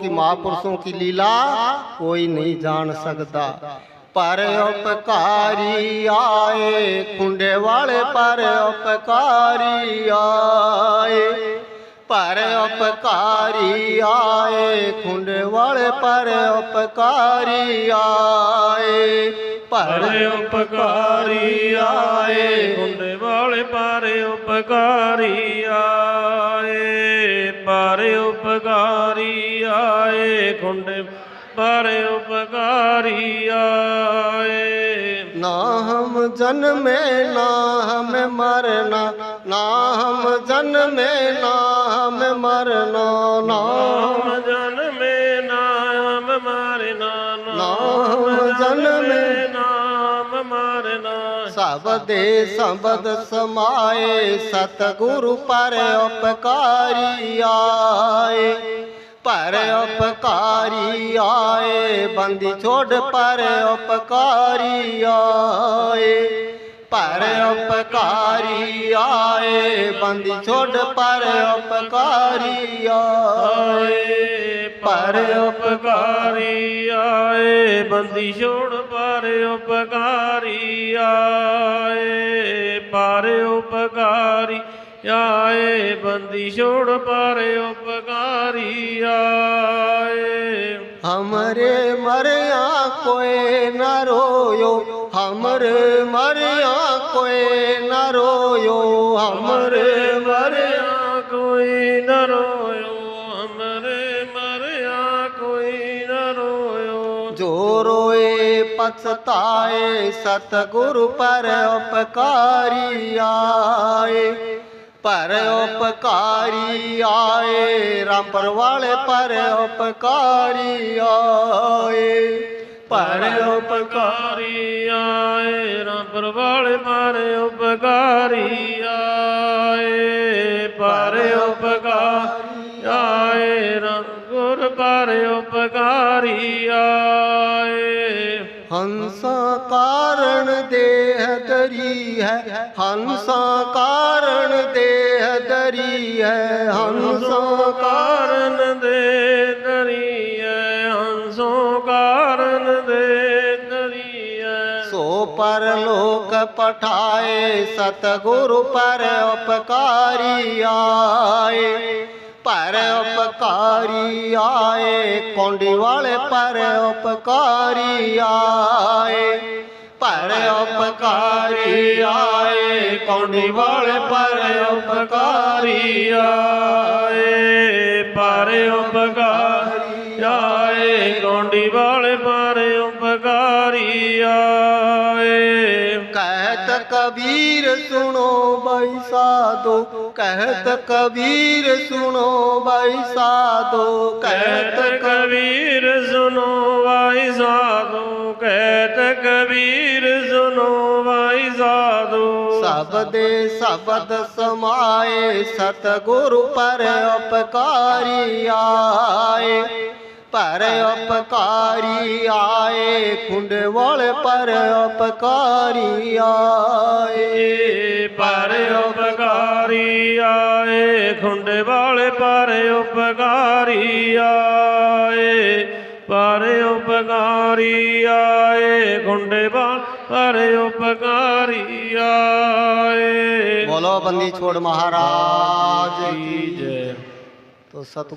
कि महापुरुषों की लीला कोई नहीं जान सकता पर उपकारी आए कुंडे वाले पर उपकारी आए पर उपकारी आए कुंडे वाले पर उपकारी आए पर उपकारी आए कुंडे वाले पर उपकारी ਆਏ ਖੁੰਡੇ ਪਰੇ ਉਪਕਾਰੀ ਆਏ ना हम जन्मे ना हमें मरना ना हम जन्मे ना हमें मरना ना ਨਾਮ ਜਨਮੇ ਨਾਮ ਮਾਰਨਾ ਨਾਮ ਜਨਮੇ ਨਾਮ ਮਾਰਨਾ सब दे संबद समाए सतगुरु पर उपकारी आए ਪਰ ਉਪਕਾਰੀ ਆਏ ਬੰਦੀ ਛੋੜ ਪਰ ਉਪਕਾਰੀ ਆਏ। ਪਰ ਉਪਕਾਰੀ ਆਏ ਬੰਦੀ ਛੋੜ ਪਰ ਉਪਕਾਰੀ ਆਏ। ਪਰ ਉਪਕਾਰੀ ਆਏ ਬੰਦੀ ਛੋੜ ਪਰ ਉਪਕਾਰੀ ਆਏ। ਪਰ ਉਪਕਾਰੀ ਆਏ ਬੰਦੀ ਛੋੜ ਪਰ ਉਪ मारी आए। हमरे मरिया कोई न रोयो, हमर मरिया कोई न रोयो, हमरे मरिया कोई न रोयो, हमरे मरिया कोई न रोयो। जो रोए पछताए, सतगुरु पर उपकारी ਪਰ ਉਪਕਾਰੀ ਆਏ ਰਾਮ ਪਰਵਾਲੇ ਪਰ ਉਪਕਾਰੀ ਆਏ। ਪਰ ਉਪਕਾਰੀ ਆਏ ਰਾਮ ਪਰਵਾਲੇ ਪਰ ਉਪਕਾਰੀ ਆਏ। ਪਰ ਉਪਕਾਰੀ ਆਏ ਰਾਮ ਗੁਰ ਪਰ ਉਪਕਾਰੀ ਆਏ। हंस कारण देह दरी है, हंस कारण देह दरी है, हंस कारण दे दरी है, हंसों कारण दे दरी है। सो पर लोक पठाए, सतगुरु पर उपकारी आए। ਪਰ ਉਪਕਾਰੀ ਆਏ, ਕੌਂਡੀ ਵਾਲੇ ਪਰ ਉਪਕਾਰੀ ਆਏ। ਪਰ ਉਪਕਾਰੀ ਆਏ, ਕੌਂਡੀ ਵਾਲੇ ਪਰ ਉਪਕਾਰੀ ਆਏ। ਪਰ ਉਪਕਾਰੀ ਆਏ, ਕੌਂਡੀ ਵਾਲੇ ਪਰ ਕਹਿਤ ਕਬੀਰ ਸੁਣੋ ਬਈ ਸਾਧੋ ਕਹਿਤ ਕਬੀਰ ਸੁਣੋ ਬਈ ਸਾਧੋ ਕਹਿਤ ਕਬੀਰ ਸੁਣੋ ਬਈ ਸਾਧੋ ਕਹਿਤ ਕਬੀਰ ਸੁਣੋ ਬਈ ਸਾਧੋ। ਸਬਦੇ ਸਬਦ ਸਮਾਏ ਸਤ ਗੁਰੂ ਪਰ ਉਪਕਾਰੀਆ पर उपकारी आए कुंडवल पर उपकारी आए। पर उपकारी आए वाले पर उपकारी आए। पर उपकारी आए कुंडवल पर उपकारी आए। बोलो बंदी छोड़ महाराज। तो सतगुरु